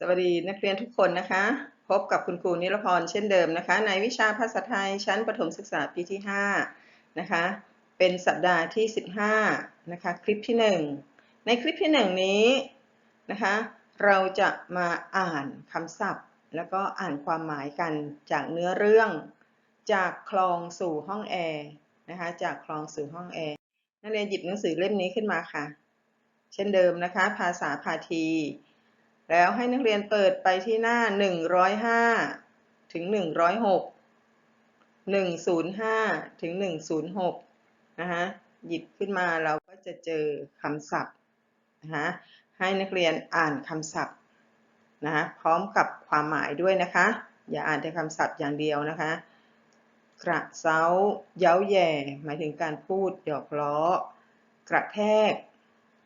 สวัสดีนักเรียนทุกคนนะคะ พบกับคุณครูนิรพรเช่นเดิมนะคะ ในวิชาภาษาไทยชั้นประถมศึกษาปีที่5นะคะเป็นสัปดาห์ที่ 15นะคะคลิปที่ 1 ในคลิปที่ 1 นี้นะคะเราจะมาอ่านคำศัพท์ แล้วก็อ่านความหมายกันจากเนื้อเรื่อง จากคลองสู่ห้องแอร์นะคะจากคลองสู่ห้องแอร์นักเรียนหยิบหนังสือเล่มนี้ขึ้นมาค่ะ เช่นเดิมนะคะ ภาษาพาที แล้วให้นักเรียนเปิดไปที่หน้า 105 ถึง 106 105 ถึง 106 นะคะหยิบขึ้นมาเราก็จะเจอคำศัพท์นะคะให้นักเรียนอ่านคำศัพท์นะคะพร้อมกับความหมายด้วยนะคะ อย่าอ่านแต่คำศัพท์อย่างเดียวนะคะกระเซาเย้าแย่ หมายถึงการพูดหยอกล้อ กระแทก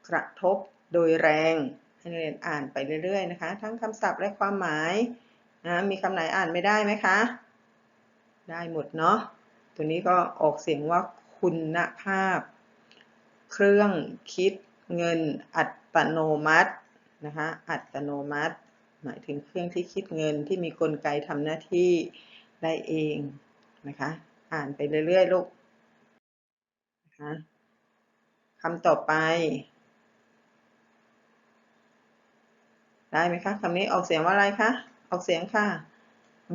กระทบโดยแรง ให้นักเรียนอ่านไปเรื่อยๆนะคะ ทั้งคำศัพท์และความหมายนะมีคำไหนอ่านไม่ได้ไหมคะ ได้หมดเนาะตัวนี้ก็ออกเสียงว่าคุณภาพ เครื่องคิดเงินอัตโนมัตินะคะอัตโนมัติ หมายถึงเครื่องที่คิดเงินที่มีกลไกทำหน้าที่ได้เองนะคะ อ่านไปเรื่อยๆลูกนะคะคำต่อไป ได้ไหมคะคำนี้ออกเสียงว่าอะไรคะ ออกเสียงค่ะ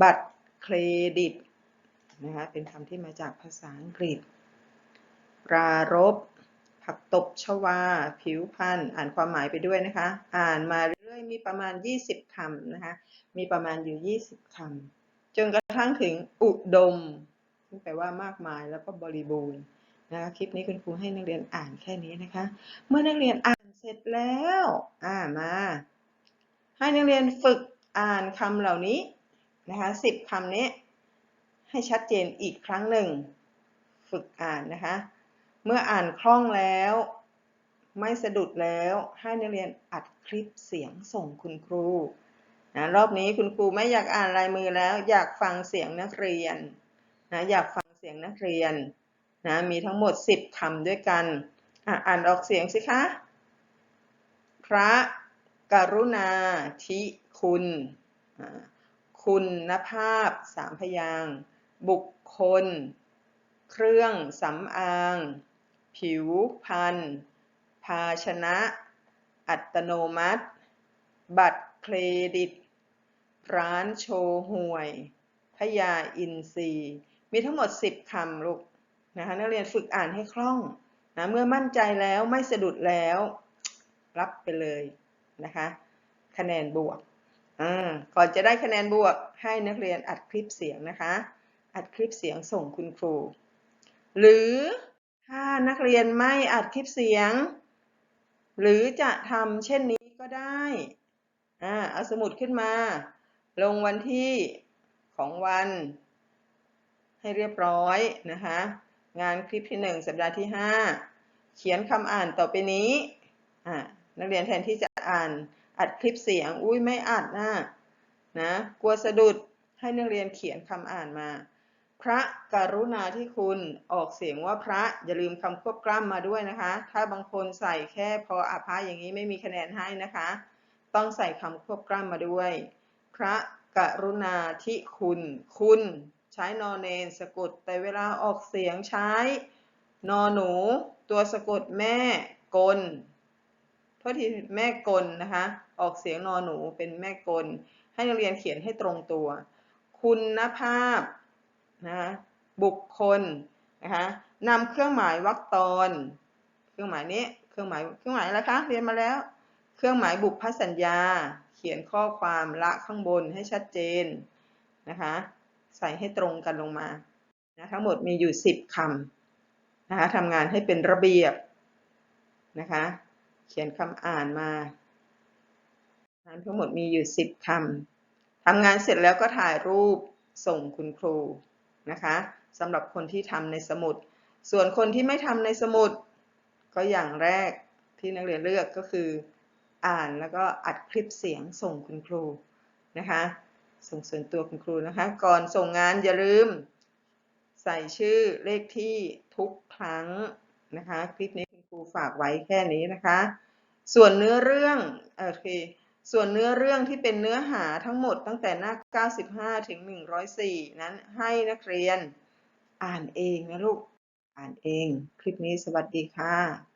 บัตรเครดิตนะคะ เป็นคำที่มาจากภาษาอังกฤษ ปรารบผักตบชวา ผิวพันธ์อ่านความหมายไปด้วยนะคะ อ่านมาเรื่อยมีประมาณ 20คำนะคะ มีประมาณอยู่ 20คำจนกระทั่งถึงอุดม ซึ่งแปลว่ามากมายแล้วก็บริบูรณ์นะคะคลิปนี้คุณครูให้นักเรียนอ่านแค่นี้นะคะ เมื่อนักเรียนอ่านเสร็จแล้ว อ่ามา ให้นักเรียนฝึกอ่านคำเหล่านี้นะคะสิบคำนี้ ให้ชัดเจนอีกครั้งหนึ่ง ฝึกอ่านนะคะ เมื่ออ่านคล่องแล้ว ไม่สะดุดแล้วให้นักเรียนอัดคลิปเสียงส่งคุณครูนะรอบนี้คุณครูไม่อยากอ่านลายมือแล้ว อยากฟังเสียงนักเรียนนะอยากฟังเสียงนักเรียนนะมีทั้งหมด 10คำด้วยกันอะอ่านออกเสียงสิคะ พระ กรุณาธิคุณ คุณภาพสามพยาง บุคคล เครื่องสำอาง ผิวพรรณภาชนะ อัตโนมัติ บัตรเครดิต ร้านโชว์หวย พยาอินทรีย์มีทั้งหมด 10คำลูกนะคะนักเรียนฝึกอ่านให้คล่องนะเมื่อมั่นใจแล้วไม่สะดุดแล้ว รับไปเลย นะคะ คะแนนบวกก่อนจะได้คะแนนบวกให้นักเรียนอัดคลิปเสียงนะคะ อัดคลิปเสียงส่งคุณครู หรือถ้านักเรียนไม่อัดคลิปเสียง หรือจะทำเช่นนี้ก็ได้อ่าเอาสมุดขึ้นมา ลงวันที่ของวัน ให้เรียบร้อยนะคะ งานคลิปที่ 1 สัปดาห์ที่ 5 เขียนคำอ่านต่อไปนี้อ่า นักเรียนแทนที่จะอ่านอัดคลิปเสียง อุ้ยไม่อัดนะนะกลัวสะดุดให้นักเรียนเขียนคำอ่านมา พระกรุณาที่คุณออกเสียงว่าพระอย่าลืมคำควบกล้ำมาด้วยนะคะ ถ้าบางคนใส่แค่พออาภาอย่างนี้ไม่มีคะแนนให้นะคะ ต้องใส่คำควบกล้ำมาด้วย พระกรุณาธิคุณ คุณใช้นอนเนนสะกดแต่เวลาออกเสียงใช้นอนหนู ตัวสะกดแม่กล โทษทีแม่กลนะคะ ออกเสียงนอหนูเป็นแม่กล ให้นักเรียนเขียนให้ตรงตัว คุณภาพนะคะบุคคลนะคะนำเครื่องหมายวรรคตอน เครื่องหมายนี้ เครื่องหมาย เครื่องหมายอะไรคะ เรียนมาแล้ว เครื่องหมายบุพสัญญา เขียนข้อความละข้างบนให้ชัดเจนนะคะ ใส่ให้ตรงกันลงมานะทั้งหมดมีอยู่ 10คำนะคะทำงานให้เป็นระเบียบนะคะ เขียนคำอ่านมาทั้งหมดมีอยู่10คำทำงานเสร็จแล้วก็ถ่ายรูปส่งคุณครูนะคะสำหรับคนที่ทำในสมุด ส่วนคนที่ไม่ทำในสมุด ก็อย่างแรกที่นักเรียนเลือกก็คือ อ่านแล้วก็อัดคลิปเสียงส่งคุณครูนะคะส่งส่วนตัวคุณครูนะคะ ก่อนส่งงานอย่าลืม ใส่ชื่อเลขที่ทุกครั้งนะคะคลิปนี้ รูฝากไว้แค่นี้นะคะ ส่วนเนื้อเรื่องโอเคส่วนเนื้อเรื่องที่เป็นเนื้อหาทั้งหมดตั้งแต่หน้า 95 ถึง 104 นั้นให้นักเรียนอ่านเองนะลูก อ่านเอง คลิปนี้สวัสดีค่ะ